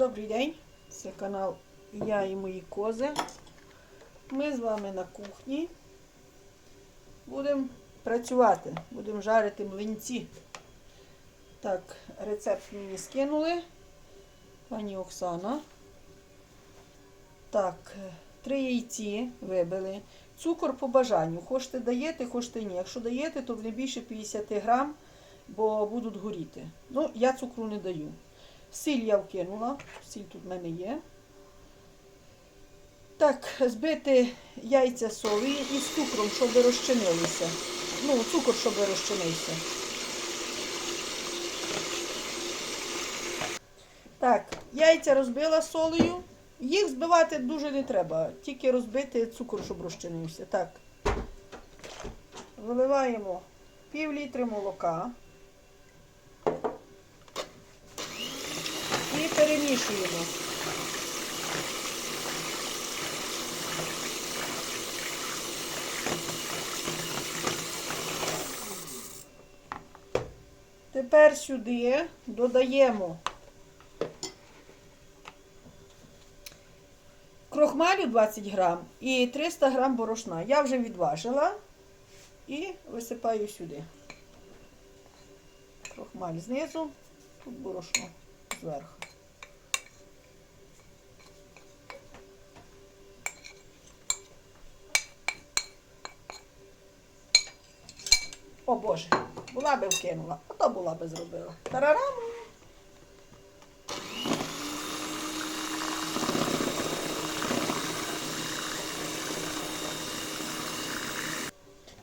Добрий день, це канал Я і мої кози. Ми з вами на кухні будемо працювати, будемо жарити млинці. Так, рецепт мені скинули. Пані Оксана. Так, три яйці вибили. Цукор по бажанню. Хочете даєте, хочете ні. Якщо даєте, то не більше 50 грам, бо будуть горіти. Ну, я цукру не даю. Сіль я вкинула, сіль тут в мене є. Так, збити яйця солі із цукром, щоб розчинилися. Ну, цукор, щоб розчинився. Так, яйця розбила солею. Їх збивати дуже не треба, тільки розбити цукор, щоб розчинився. Так. Виливаємо пів літри молока. І перемішуємо. Тепер сюди додаємо крохмалю 20 грам і 300 грам борошна. Я вже відважила і висипаю сюди. Крохмаль знизу, тут борошно зверху. Боже, була би вкинула, а то була би зробила. Тарарам!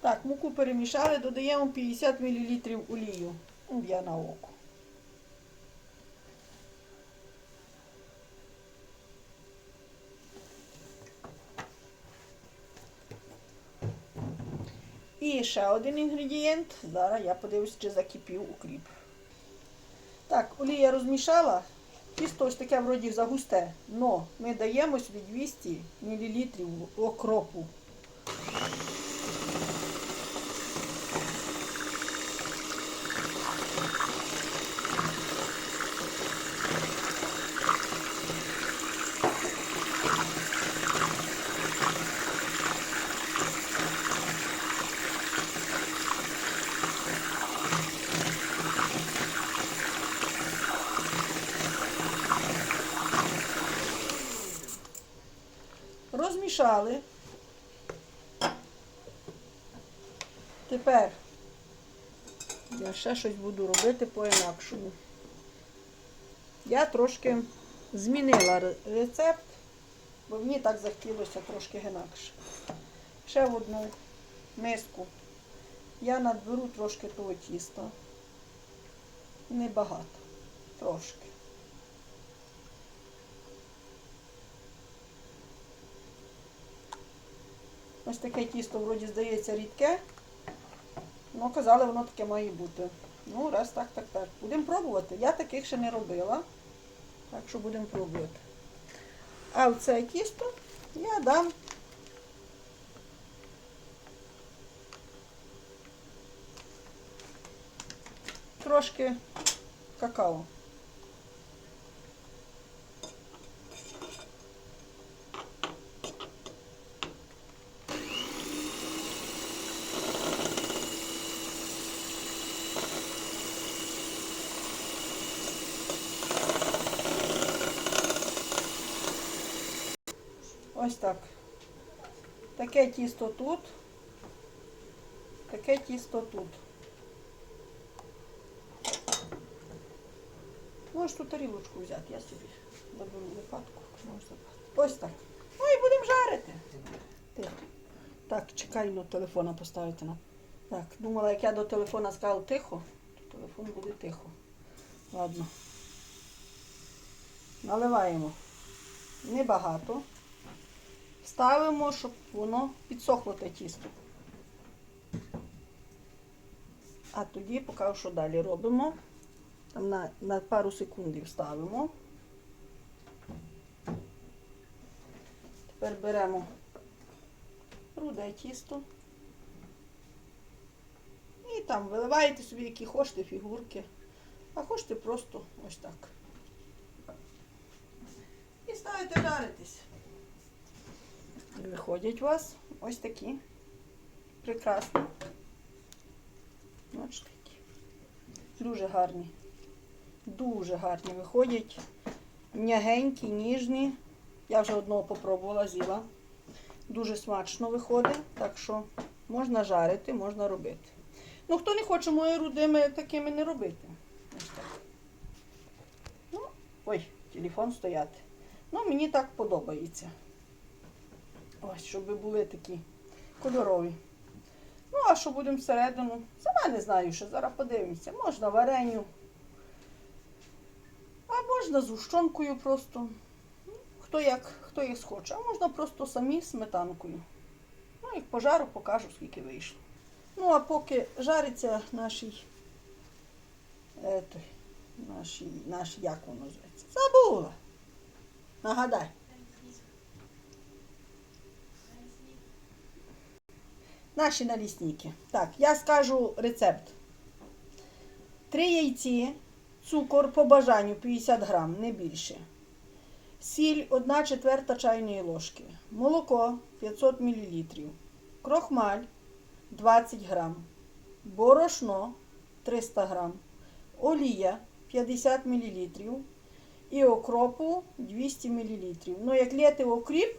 Так, муку перемішали, додаємо 50 мл олію. Б'я на око. І ще один інгредієнт. Зараз я подивлюсь, чи закипів укріп. Так, олія розмішала. Тісто ось таке вроді загусте. але ми даємо сюди 200 мл окропу. Розмішали. Тепер я ще щось буду робити по-інакшому. Я трошки змінила рецепт, бо мені так захотілося трошки інакше. Ще в одну миску я надберу трошки того тіста. Небагато, трошки. Ось таке тісто, вроді, здається, рідке. Ну, казали, воно таке має бути. Ну, раз так, так, так. Будемо пробувати. Я таких ще не робила. Так що будемо пробувати. А в це тісто я дам трошки какао. Ось так. Таке тісто тут, таке тісто тут. Можеш ту тарілочку взяти, я собі заберу лопатку. Ось так. Ну і будемо жарити. Так, чекай, ну телефона поставити на. Так, думала, як я до телефона сказала тихо, то телефон буде тихо. Ладно. Наливаємо. Небагато. Ставимо, щоб воно підсохло те тісто. А тоді покажу, що далі робимо. Там на, на пару секундів ставимо. Тепер беремо руде тісто. І там виливаєте собі, які хочете фігурки. А хочете просто ось так. І ставите жаритись. Виходять у вас ось такі. Прекрасні. Бачите, які. Дуже гарні. Дуже гарні виходять. М'ягенькі, ніжні. Я вже одного попробувала, з'їла. Дуже смачно виходить, так що можна жарити, можна робити. Ну, хто не хоче мої рудими такими не робити. Ось так. Ну, ой, телефон стояти. Ну, мені так подобається. Ось, щоб були такі кольорові. Ну, а що будемо всередину? Сама не знаю, що зараз подивимося. Можна вареню. А можна з гущонкою просто. Хто як, хто як схоче. А можна просто самі сметанкою. Ну, як пожару, покажу, скільки вийшло. Ну, а поки жариться нашій. Е, нашій, наш, як воно зветься? Забула. Нагадай. Наші налісники. Так, я скажу рецепт. Три яйці, цукор по бажанню 50 грам, не більше. Сіль 1 четверта чайної ложки. Молоко 500 мл. Крохмаль 20 грам. Борошно 300 грам. Олія 50 мл. І окропу 200 мл. Ну, як лєте окріп,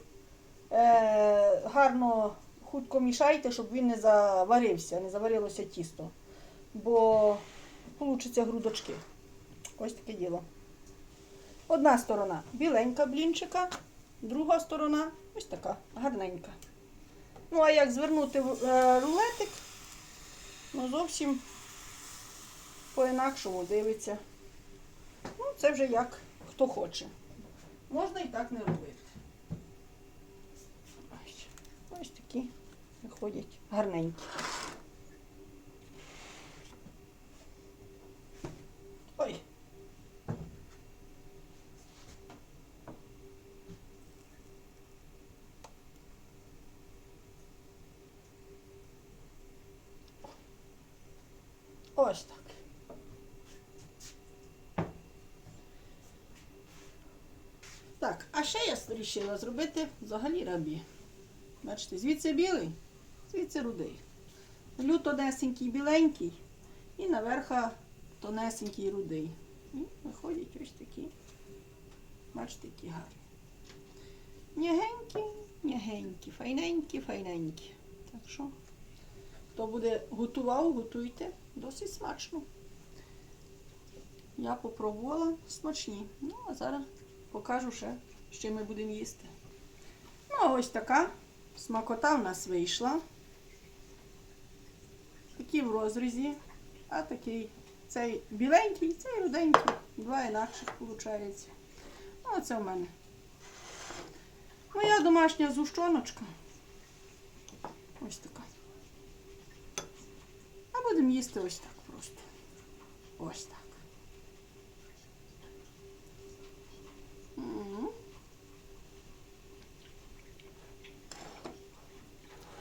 е, гарно хутко мішайте, щоб він не заварився, не заварилося тісто. Бо получаться грудочки. Ось таке діло. Одна сторона біленька блінчика, друга сторона ось така гарненька. Ну, а як звернути е, рулетик, ну зовсім по-інакшому дивиться. Ну, це вже як хто хоче. Можна і так не робити. Ось, ось такі виходять гарненькі. Ой. Ось так. Так, а ще я вирішила зробити взагалі рабі. Бачите, звідси білий, звідси рудий. Лю тонесенький біленький і наверха тонесенький рудий. І виходять ось такі. Бачите, які гарні. Нягенькі, нягенькі, файненькі, файненькі. Так що, хто буде готував, готуйте. Досить смачно. Я попробувала смачні. Ну, а зараз покажу ще, що ми будемо їсти. Ну, а ось така смакота в нас вийшла. Такі в розрізі, а такий цей біленький, цей руденький. Два інакших виходить. Ну, а це в мене. Моя домашня зущоночка. Ось така. А будемо їсти ось так просто. Ось так.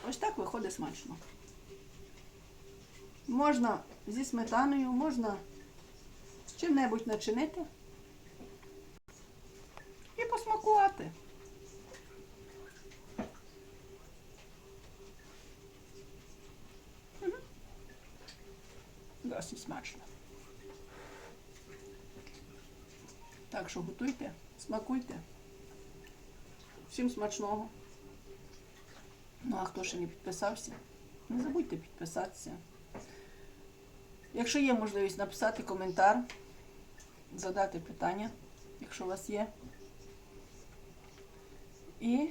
Ось так виходить смачно. Можна зі сметаною, можна з чим-небудь начинити і посмакувати. Досить смачно. Так що готуйте, смакуйте. Всім смачного. Ну, а хто ще не підписався, не забудьте підписатися. Якщо є можливість написати коментар, задати питання, якщо у вас є. І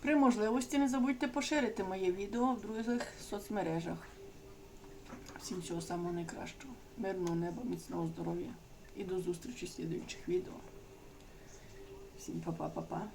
при можливості не забудьте поширити моє відео в других соцмережах. Всім всього самого найкращого. Мирного неба, міцного здоров'я. І до зустрічі в слідуючих відео. Всім па-па-па-па.